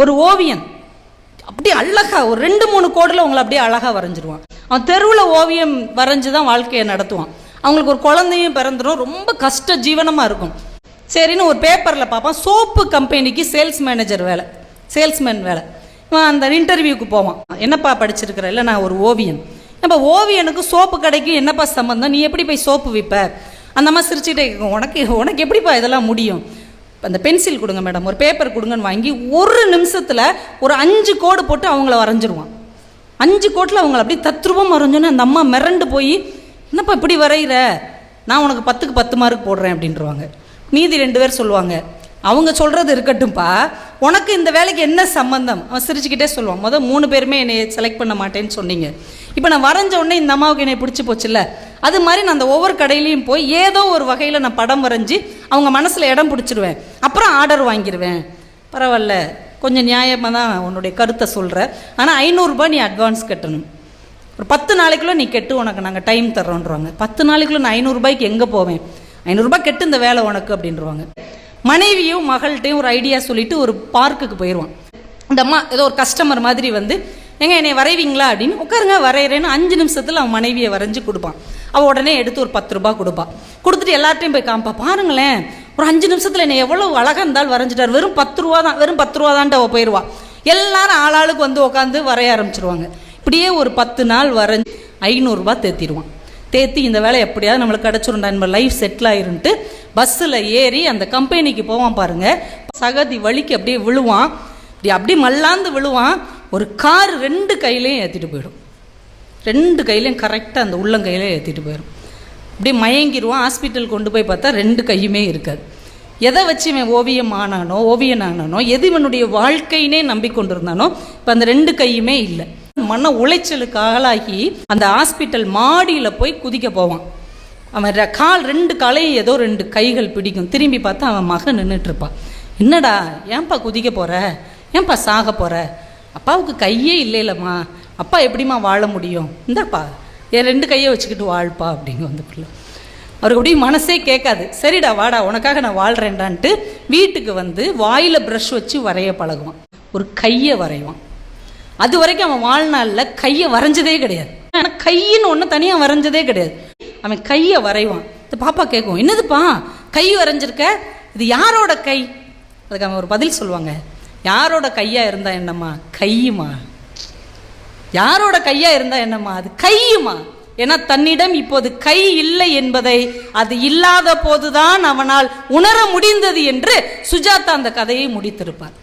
ஒரு ஓவியன். அப்படியே அழகா ஒரு ரெண்டு மூணு கோடில் உங்களை அப்படியே அழகாக வரைஞ்சிருவான். அவன் தெருவில் ஓவியம் வரைஞ்சி தான் வாழ்க்கையை நடத்துவான். அவங்களுக்கு ஒரு குழந்தையும் பிறந்துடும் ரொம்ப கஷ்ட ஜீவனமாக இருக்கும். சரின்னு ஒரு பேப்பரில் பார்ப்பான் சோப்பு கம்பெனிக்கு சேல்ஸ் மேனேஜர் வேலை. சேல்ஸ்மேன் வேலை. இவன் அந்த இன்டர்வியூக்கு போவான். என்னப்பா படிச்சிருக்கிற? இல்லை நான் ஒரு ஓவியன். நம்ம ஓவியனுக்கு சோப்பு கடைக்கு என்னப்பா சம்மந்தம் நீ எப்படி போய் சோப்பு விற்ப அந்த மாதிரி சிரிச்சுட்டே கேட்கும் உனக்கு உனக்கு எப்படிப்பா இதெல்லாம் முடியும்? அந்த பென்சில் கொடுங்க மேடம் ஒரு பேப்பர் கொடுங்கன்னு வாங்கி ஒரு நிமிஷத்தில் ஒரு அஞ்சு கோடு போட்டு அவங்கள வரைஞ்சிருவான். அஞ்சு கோட்டில் அவங்கள அப்படியே தத்ரூபம் வரைஞ்சோன்னே அந்த அம்மா மிரண்டு போய் என்னப்பா இப்படி வரைகிற நான் உனக்கு பத்துக்கு பத்து மார்க் போடுறேன் அப்படின்றவாங்க. மீதி ரெண்டு பேர் சொல்லுவாங்க அவங்க சொல்கிறது இருக்கட்டும்ப்பா. உனக்கு இந்த வேலைக்கு என்ன சம்மந்தம் அவன் சிரிச்சுக்கிட்டே சொல்லுவான் முதல் மூணு பேருமே என்னை செலக்ட் பண்ண மாட்டேன்னு சொன்னீங்க. இப்போ நான் வரைஞ்ச உடனே இந்த அம்மாவுக்கு என்னை பிடிச்சி போச்சுல்ல. அது மாதிரி நான் அந்த ஒவ்வொரு கடையிலையும் போய் ஏதோ ஒரு வகையில் நான் படம் வரைஞ்சி அவங்க மனசில் இடம் பிடிச்சிருவேன். அப்புறம் ஆர்டர் வாங்கிடுவேன் பரவாயில்ல. கொஞ்சம் நியாயமாக தான் உன்னுடைய கருத்தை சொல்கிற ஆனால் ஐநூறுரூபா நீ அட்வான்ஸ் கட்டணும். ஒரு பத்து நாளைக்குள்ளே நீ கெட்டு உனக்கு நாங்கள் டைம் தர்றோன்றவாங்க. பத்து நாளைக்குள்ள நான் ஐநூறுரூபாய்க்கு எங்கே போவேன்? ஐநூறுரூபா கெட்டு இந்த வேலை உனக்கு அப்படின்றவாங்க. மனைவியும் மகள்கிட்டையும் ஒரு ஐடியா சொல்லிவிட்டு ஒரு பார்க்குக்கு போயிடுவான் இந்த அம்மா ஏதோ ஒரு கஸ்டமர் மாதிரி வந்து எங்க என்னை வரைவீங்களா? அப்படின்னு உட்காருங்க வரைகிறேன்னு அஞ்சு நிமிஷத்தில் அவன் மனைவியை வரைஞ்சி கொடுப்பான். அவள் உடனே எடுத்து ஒரு பத்து ரூபா கொடுப்பா. கொடுத்துட்டு எல்லார்ட்டையும் போய் காமிப்பா. பாருங்களேன் ஒரு அஞ்சு நிமிஷத்தில் என்னை எவ்வளோ அழகாக இருந்தாலும் வரைஞ்சிட்டார். வெறும் பத்து ரூபா தான் வெறும் பத்து ரூபா தான்ட்டு அவள் போயிடுவா எல்லாரும் ஆளாளுக்கு வந்து உட்காந்து வரைய ஆரம்பிச்சிருவாங்க. இப்படியே ஒரு பத்து நாள் வரைஞ்சி ஐநூறுரூபா தேத்திடுவான். தேத்தி இந்த வேலை எப்படியாவது நம்மளுக்கு கிடச்சிருண்டா நம்ம லைஃப் செட்டில் ஆயிருன்ட்டு பஸ்ஸில் ஏறி அந்த கம்பெனிக்கு போவான் பாருங்கள் சகதி வலிக்கு அப்படியே விழுவான். இப்படி அப்படியே மல்லாந்து விழுவான். ஒரு கார் ரெண்டு கையிலையும் ஏற்றிட்டு போயிடும். ரெண்டு கையிலையும் கரெக்டாக அந்த உள்ளங்கையில் ஏற்றிட்டு போயிடும் அப்படியே மயங்கிடுவோம் ஹாஸ்பிட்டல் கொண்டு போய் பார்த்தா ரெண்டு கையுமே இருக்காது. எதை வச்சு இவன் ஓவியம் ஆனானோ ஓவியன் ஆனானோ எது இவனுடைய வாழ்க்கையினே நம்பிக்கொண்டிருந்தானோ இப்போ அந்த ரெண்டு கையுமே இல்லை. மன உளைச்சலுக்கு ஆளாகி அந்த ஹாஸ்பிட்டல் மாடியில் போய் குதிக்க போவான். அவன் கால் ரெண்டு காலையும் ஏதோ ரெண்டு கைகள் பிடிக்கும். திரும்பி பார்த்தா அவன் மகன் நின்றுட்டு இருப்பான் என்னடா ஏன்பா குதிக்க போகிற ஏன்பா சாக போகிற அப்பாவுக்கு கையே இல்லைலம்மா அப்பா எப்படிம்மா வாழ முடியும்? இந்தாப்பா என் ரெண்டு கையை வச்சுக்கிட்டு வாழ்ப்பா அப்படிங்க வந்து பிள்ளை. அவருக்கு அப்படியே மனசே கேட்காது. சரிடா வாடா உனக்காக நான் வாழ்கிறேன்டான்ட்டு வீட்டுக்கு வந்து வாயில் ப்ரஷ் வச்சு வரைய பழகுவான். ஒரு கையை வரைவான். அது வரைக்கும் அவன் வாழ்நாளில் கையை வரைஞ்சதே கிடையாது. ஆனால் கையின்னு ஒன்று தனியாக வரைஞ்சதே கிடையாது. அவன் கையை வரைவான். இந்த பாப்பா கேட்கும் என்னதுப்பா? கை வரைஞ்சிருக்க? இது யாரோட கை? அதுக்கு அவன் ஒரு பதில் சொல்லுவாங்க யாரோட கையாக இருந்தா என்னம்மா? கையுமா? யாரோட கையா இருந்தா என்னம்மா? அது கையுமா? ஏன்னா தன்னிடம் இப்போது கை இல்லை என்பதை அது இல்லாத போதுதான் அவனால் உணர முடிந்தது என்று சுஜாதா அந்த கதையை முடித்திருப்பார்.